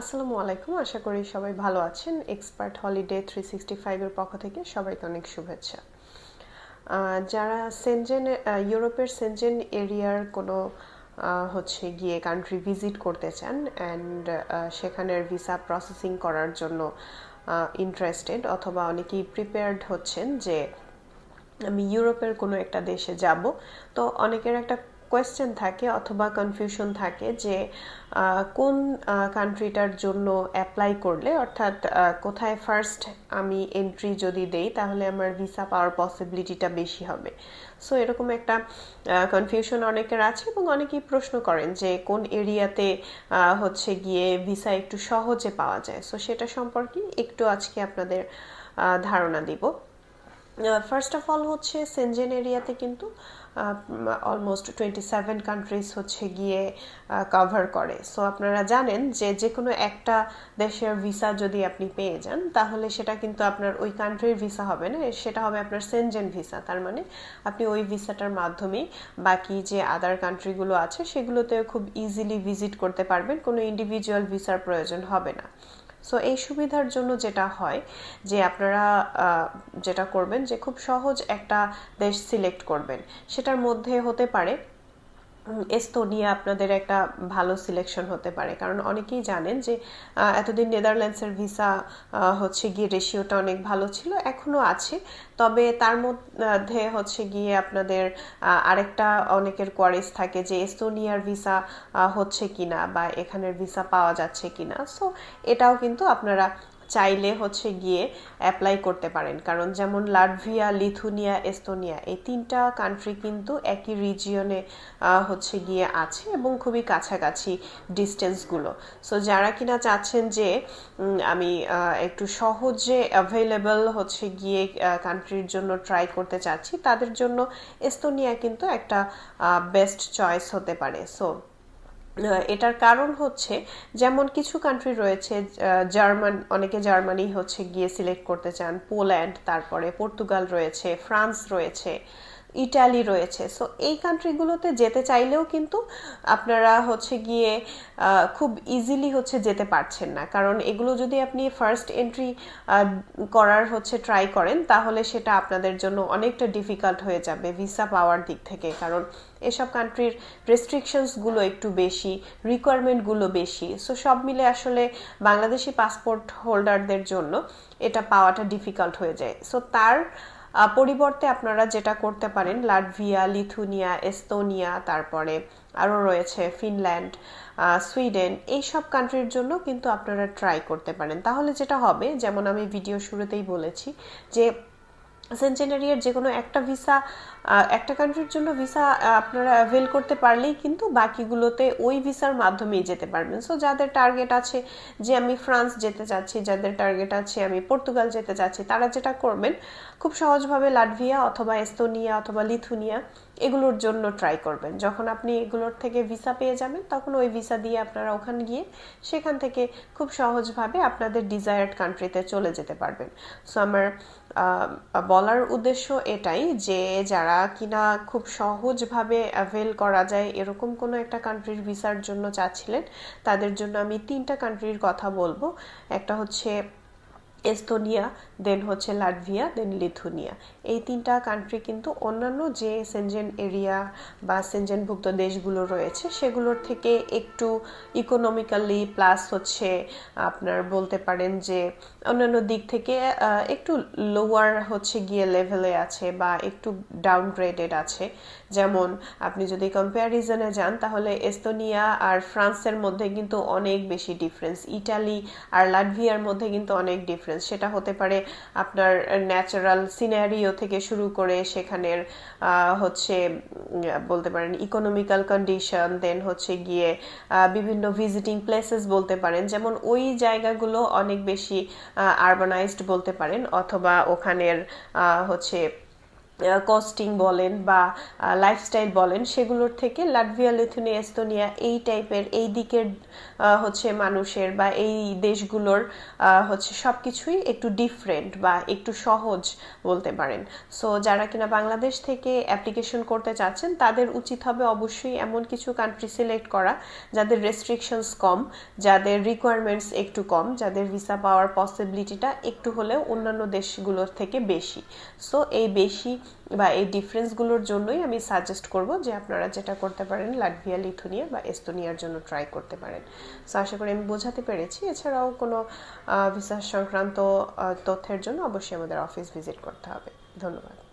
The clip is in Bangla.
আসসালামু আলাইকুম, আশা করি সবাই ভালো আছেন। এক্সপার্ট হলিডে থ্রি সিক্সটি ফাইভের পক্ষ থেকে সবাইকে অনেক শুভেচ্ছা। যারা সেনজেন ইউরোপের সেনজেন এরিয়ার কোনো হচ্ছে গিয়ে কান্ট্রি ভিজিট করতে চান অ্যান্ড সেখানের ভিসা প্রসেসিং করার জন্য ইন্টারেস্টেড অথবা অনেকেই প্রিপেয়ার্ড হচ্ছেন যে আমি ইউরোপের কোনো একটা দেশে যাব, তো অনেকের একটা কোয়েশ্চেন থাকে অথবা কনফিউশন থাকে যে কোন কান্ট্রিটার জন্য অ্যাপ্লাই করলে, অর্থাৎ কোথায় ফার্স্ট আমি এন্ট্রি যদি দেই, তাহলে আমার ভিসা পাওয়ার পসিবিলিটিটা বেশি হবে। সো এরকম একটা কনফিউশন অনেকের আছে এবং অনেকেই প্রশ্ন করেন যে, কোন এরিয়াতে হচ্ছে গিয়ে ভিসা একটু সহজে পাওয়া যায়। সো সেটা সম্পর্কে একটু আজকে আপনাদের ধারণা দিব। ফার্স্ট অফ অল হচ্ছে সেনজেন এরিয়াতে কিন্তু অলমোস্ট টোয়েন্টি সেভেন কান্ট্রিজ হচ্ছে গিয়ে কভার করে। সো আপনারা জানেন যে যে কোনো একটা দেশের ভিসা যদি আপনি পেয়ে যান, তাহলে সেটা কিন্তু আপনার ওই কান্ট্রির ভিসা হবে না, সেটা হবে আপনার সেনজেন ভিসা তার মানে আপনি ওই ভিসাটার মাধ্যমেই বাকি যে আদার কান্ট্রিগুলো আছে সেগুলোতে খুব ইজিলি ভিজিট করতে পারবেন, কোনো ইন্ডিভিজুয়াল ভিসার প্রয়োজন হবে না। সো এই সুবিধার জন্য যেটা হয়, যে আপনারা যেটা করবেন যে খুব সহজ একটা দেশ সিলেক্ট করবেন। সেটার মধ্যে হতে পারে এস্তোনিয়া আপনাদের একটা ভালো সিলেকশন হতে পারে। কারণ অনেকেই জানেন যে এতদিন নেদারল্যান্ডসের ভিসা হচ্ছে গিয়ে রেশিওটা অনেক ভালো ছিল এখনও আছে। তবে তার মধ্যে হচ্ছে গিয়ে আপনাদের আরেকটা অনেকের কোয়ারিজ থাকে যে, এস্তোনিয়ার ভিসা হচ্ছে কিনা বা এখানের ভিসা পাওয়া যাচ্ছে কিনা। সো এটাও কিন্তু আপনারা চাইলে হচ্ছে গিয়ে অ্যাপ্লাই করতে পারেন। কারণ যেমন লাটভিয়া, লিথুনিয়া, এস্তোনিয়া, এই তিনটা কান্ট্রি কিন্তু একই রিজিয়নে হচ্ছে গিয়ে আছে এবং খুবই কাছাকাছি ডিস্টেন্সগুলো সো যারা কিনা চাচ্ছেন যে আমি একটু সহজে অ্যাভেলেবল হচ্ছে গিয়ে কান্ট্রির জন্য ট্রাই করতে চাচ্ছি, তাদের জন্য এস্তোনিয়া কিন্তু একটা বেস্ট চয়েস হতে পারে। সো এটার কারণ হচ্ছে যেমন কিছু কান্ট্রি রয়েছে জার্মান, অনেকে জার্মানি হচ্ছে গিয়ে সিলেক্ট করতে চান, পোল্যান্ড, তারপরে পর্তুগাল রয়েছে, ফ্রান্স রয়েছে। ইটালি রয়েছে। সো এই কান্ট্রিগুলোতে যেতে চাইলেও কিন্তু আপনারা হচ্ছে গিয়ে খুব ইজিলি হচ্ছে যেতে পারছেন না। কারণ এগুলো যদি আপনি ফার্স্ট এন্ট্রি করার হচ্ছে ট্রাই করেন, তাহলে সেটা আপনাদের জন্য অনেকটা ডিফিকাল্ট হয়ে যাবে ভিসা পাওয়ার দিক থেকে। কারণ এসব কান্ট্রির রেস্ট্রিকশনসগুলো একটু বেশি রিকোয়ারমেন্টগুলো বেশি। সো সব মিলে আসলে বাংলাদেশি পাসপোর্ট হোল্ডারদের জন্য এটা পাওয়াটা ডিফিকাল্ট হয়ে যায়। সো তার পরিবর্তে আপনারা যেটা করতে পারেন, লাটভিয়া, লিথুনিয়া, এস্তোনিয়া, তারপরে আরও রয়েছে ফিনল্যান্ড সুইডেন, এইসব কান্ট্রির জন্য কিন্তু আপনারা ট্রাই করতে পারেন। তাহলে যেটা হবে, যেমন আমি ভিডিও শুরুতেই বলেছি, যে সেঞ্চেনারিয়ার যে কোনো একটা ভিসা একটা কান্ট্রির জন্য ভিসা আপনারা অ্যাভেল করতে পারলেই কিন্তু বাকিগুলোতে ওই ভিসার মাধ্যমেই যেতে পারবেন। সো যাদের টার্গেট আছে যে আমি ফ্রান্স যেতে চাচ্ছি, যাদের টার্গেট আছে আমি পর্তুগাল যেতে চাচ্ছি, তারা যেটা করবেন, খুব সহজভাবে লাটভিয়া অথবা এস্তোনিয়া অথবা লিথুনিয়া এগুলোর জন্য ট্রাই করবেন। যখন আপনি এগুলোর থেকে ভিসা পেয়ে যাবেন, তখন ওই ভিসা দিয়ে আপনারা ওখানে গিয়ে সেখান থেকে খুব সহজভাবে আপনাদের ডিজায়ার্ড কান্ট্রিতে চলে যেতে পারবেন। সো আমার বলার উদ্দেশ্য এটাই যে যারা কিনা খুব সহজভাবে অ্যাভেল করা যায় এরকম কোনো একটা কান্ট্রির ভিসার জন্য চাচ্ছিলেন, তাদের জন্য আমি তিনটা কান্ট্রির কথা বলব। একটা হচ্ছে এস্তোনিয়া দেন হচ্ছে লাটভিয়া দেন লিথুনিয়া। এই তিনটা কান্ট্রি কিন্তু অন্যান্য যে সেনজেন এরিয়া বা সেনজেনভুক্ত দেশগুলো রয়েছে, সেগুলোর থেকে একটু ইকোনমিক্যালি প্লাস হচ্ছে আপনার বলতে পারেন যে অন্যান্য দিক থেকে একটু লোয়ার হচ্ছে গিয়ে লেভেলে আছে বা একটু ডাউনগ্রেডেড আছে। যেমন আপনি যদি কম্প্যারিজনে যান, তাহলে এস্তোনিয়া আর ফ্রান্সের মধ্যে কিন্তু অনেক বেশি ডিফারেন্স ইটালি আর লাটভিয়ার মধ্যে কিন্তু অনেক ডিফারেন্স সেটা হতে পারে আপনার ন্যাচারাল সিনারিও থেকে শুরু করে সেখানের হচ্ছে বলতে পারেন ইকোনমিক্যাল কন্ডিশন দেন হচ্ছে গিয়ে বিভিন্ন ভিজিটিং প্লেসেস বলতে পারেন। যেমন ওই জায়গাগুলো অনেক বেশি আরবানাইজড বলতে পারেন, অথবা ওখানের হচ্ছে কস্টিং বলেন বা লাইফস্টাইল বলেন, সেগুলোর থেকে লাটভিয়া লিথুনিয়া এস্তোনিয়া এই টাইপের এই দিকের হচ্ছে মানুষের বা এই দেশগুলোর হচ্ছে সব কিছুই একটু ডিফারেন্ট বা একটু সহজ বলতে পারেন। সো যারা কিনা বাংলাদেশ থেকে অ্যাপ্লিকেশন করতে চাচ্ছেন, তাদের উচিত হবে অবশ্যই এমন কিছু কান্ট্রি সিলেক্ট করা যাদের রেস্ট্রিকশনস কম, যাদের রিকোয়ারমেন্টস একটু কম, যাদের ভিসা পাওয়ার পসিবিলিটিটা একটু হলেও অন্যান্য দেশগুলোর থেকে বেশি। সো এই বেশি বা এই ডিফারেন্সগুলোর জন্যই আমি সাজেস্ট করব যে আপনারা যেটা করতে পারেন লাটভিয়া লিথুনিয়া বা এস্তোনিয়ার জন্য ট্রাই করতে পারেন। সো আশা করি আমি বোঝাতে পেরেছি। এছাড়াও কোনো ভিসা সংক্রান্ত তথ্যের জন্য অবশ্যই আমাদের অফিস ভিজিট করতে হবে। ধন্যবাদ।